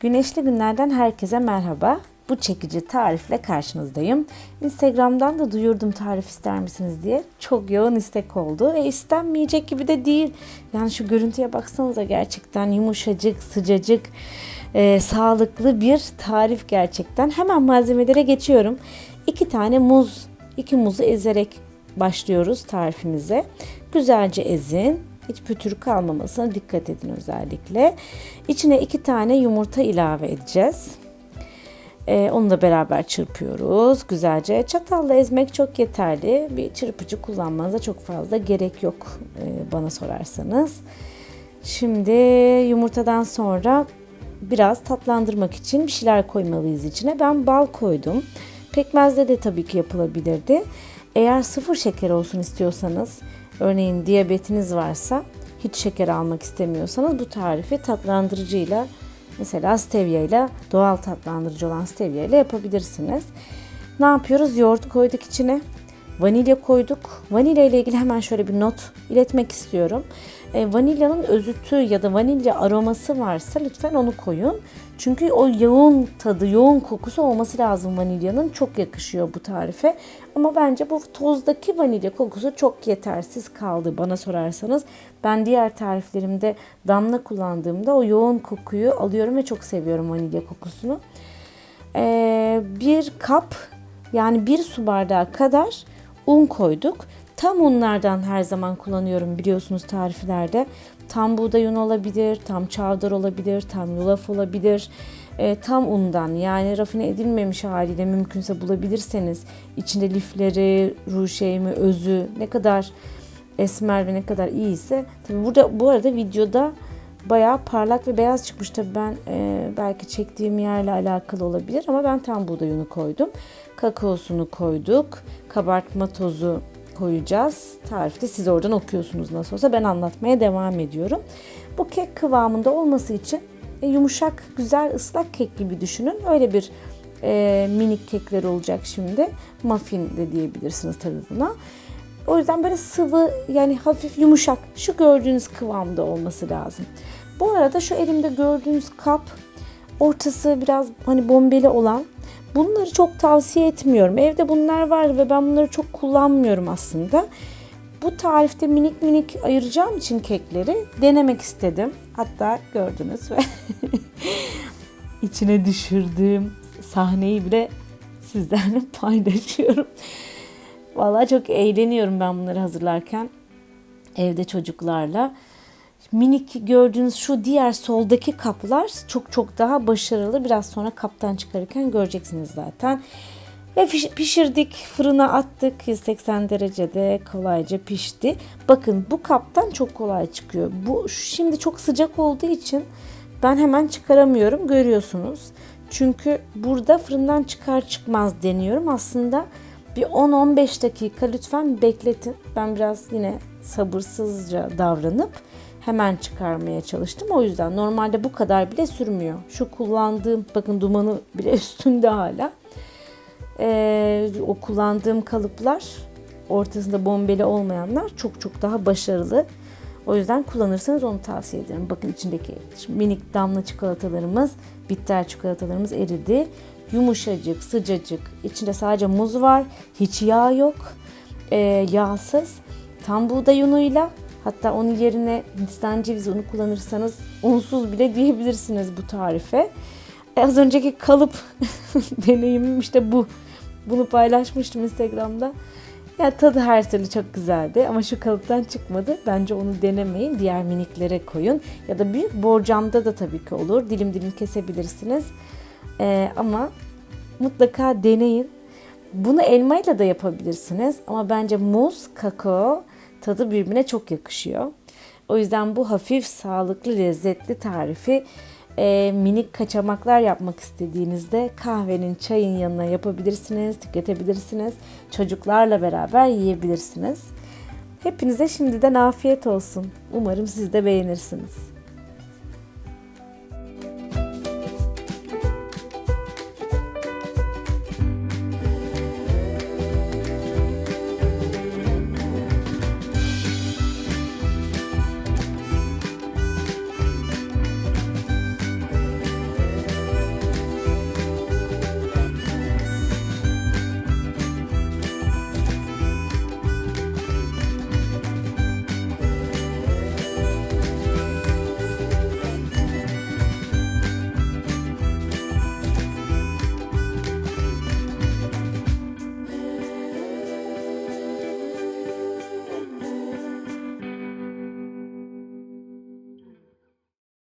Güneşli günlerden herkese merhaba. Bu çekici tarifle karşınızdayım. Instagram'dan da duyurdum tarif ister misiniz diye. Çok yoğun istek oldu. E istenmeyecek gibi de değil. Yani şu görüntüye baksanıza gerçekten yumuşacık, sıcacık, e, sağlıklı bir tarif gerçekten. Hemen malzemelere geçiyorum. İki tane muz, iki muzu ezerek başlıyoruz tarifimize. Güzelce ezin. Hiç pütür kalmamasına dikkat edin özellikle. İçine iki tane yumurta ilave edeceğiz. Ee, onu da beraber çırpıyoruz güzelce. Çatalla ezmek çok yeterli. Bir çırpıcı kullanmanıza çok fazla gerek yok e, bana sorarsanız. Şimdi yumurtadan sonra biraz tatlandırmak için bir şeyler koymalıyız içine. Ben bal koydum. Pekmezde de tabii ki yapılabilirdi. Eğer sıfır şeker olsun istiyorsanız, örneğin diyabetiniz varsa, hiç şeker almak istemiyorsanız bu tarifi tatlandırıcıyla mesela stevia ile doğal tatlandırıcı olan stevia ile yapabilirsiniz. Ne yapıyoruz? Yoğurt koyduk içine. Vanilya koyduk. Vanilya ile ilgili hemen şöyle bir not iletmek istiyorum. E, vanilyanın özütü ya da vanilya aroması varsa lütfen onu koyun. Çünkü o yoğun tadı, yoğun kokusu olması lazım vanilyanın. Çok yakışıyor bu tarife. Ama bence bu tozdaki vanilya kokusu çok yetersiz kaldı bana sorarsanız. Ben diğer tariflerimde damla kullandığımda o yoğun kokuyu alıyorum ve çok seviyorum vanilya kokusunu. Ee, bir kap yani bir su bardağı kadar un koyduk. Tam unlardan her zaman kullanıyorum biliyorsunuz tariflerde. Tam buğday unu olabilir, tam çavdar olabilir, tam yulaf olabilir. E, tam undan yani rafine edilmemiş haliyle mümkünse bulabilirseniz içinde lifleri, ruşeymi, özü ne kadar esmer ve ne kadar iyiyse. Tabi burada bu arada videoda bayağı parlak ve beyaz çıkmış. Tabi ben e, belki çektiğim yerle alakalı olabilir ama ben tam buğday unu koydum. Kakaosunu koyduk. Kabartma tozu koyacağız. Tarifte siz oradan okuyorsunuz nasıl olsa ben anlatmaya devam ediyorum. Bu kek kıvamında olması için e, yumuşak, güzel, ıslak kek gibi düşünün. Öyle bir e, minik kekler olacak şimdi. Muffin de diyebilirsiniz tabii buna. O yüzden böyle sıvı yani hafif yumuşak şu gördüğünüz kıvamda olması lazım. Bu arada şu elimde gördüğünüz kap ortası biraz hani bombeli olan Bunları çok tavsiye etmiyorum. Evde bunlar var ve ben bunları çok kullanmıyorum aslında. Bu tarifte minik minik ayıracağım için kekleri denemek istedim. Hatta gördünüz ve içine düşürdüğüm sahneyi bile sizlerle paylaşıyorum. Vallahi çok eğleniyorum ben bunları hazırlarken evde çocuklarla minik gördüğünüz şu diğer soldaki kaplar çok çok daha başarılı. Biraz sonra kaptan çıkarırken göreceksiniz zaten. Ve pişirdik, fırına attık. 180 derecede kolayca pişti. Bakın bu kaptan çok kolay çıkıyor. Bu şimdi çok sıcak olduğu için ben hemen çıkaramıyorum. Görüyorsunuz. Çünkü burada fırından çıkar çıkmaz deniyorum. Aslında bir 10-15 dakika lütfen bekletin. Ben biraz yine sabırsızca davranıp hemen çıkarmaya çalıştım. O yüzden normalde bu kadar bile sürmüyor. Şu kullandığım bakın dumanı bile üstünde hala. Ee, o kullandığım kalıplar ortasında bombeli olmayanlar çok çok daha başarılı. O yüzden kullanırsanız onu tavsiye ederim. Bakın içindeki minik damla çikolatalarımız, bitter çikolatalarımız eridi. Yumuşacık, sıcacık. İçinde sadece muz var. Hiç yağ yok. Ee, yağsız. Tam buğday unuyla Hatta onun yerine Hindistan cevizi unu kullanırsanız unsuz bile diyebilirsiniz bu tarife. E, az önceki kalıp deneyimim işte bu. Bunu paylaşmıştım Instagram'da. Ya tadı her türlü çok güzeldi ama şu kalıptan çıkmadı. Bence onu denemeyin. Diğer miniklere koyun. Ya da büyük borcamda da tabii ki olur. Dilim dilim kesebilirsiniz. Ee, ama mutlaka deneyin. Bunu elmayla da yapabilirsiniz. Ama bence muz, kakao tadı birbirine çok yakışıyor. O yüzden bu hafif, sağlıklı, lezzetli tarifi e, minik kaçamaklar yapmak istediğinizde kahvenin, çayın yanına yapabilirsiniz, tüketebilirsiniz. Çocuklarla beraber yiyebilirsiniz. Hepinize şimdiden afiyet olsun. Umarım siz de beğenirsiniz.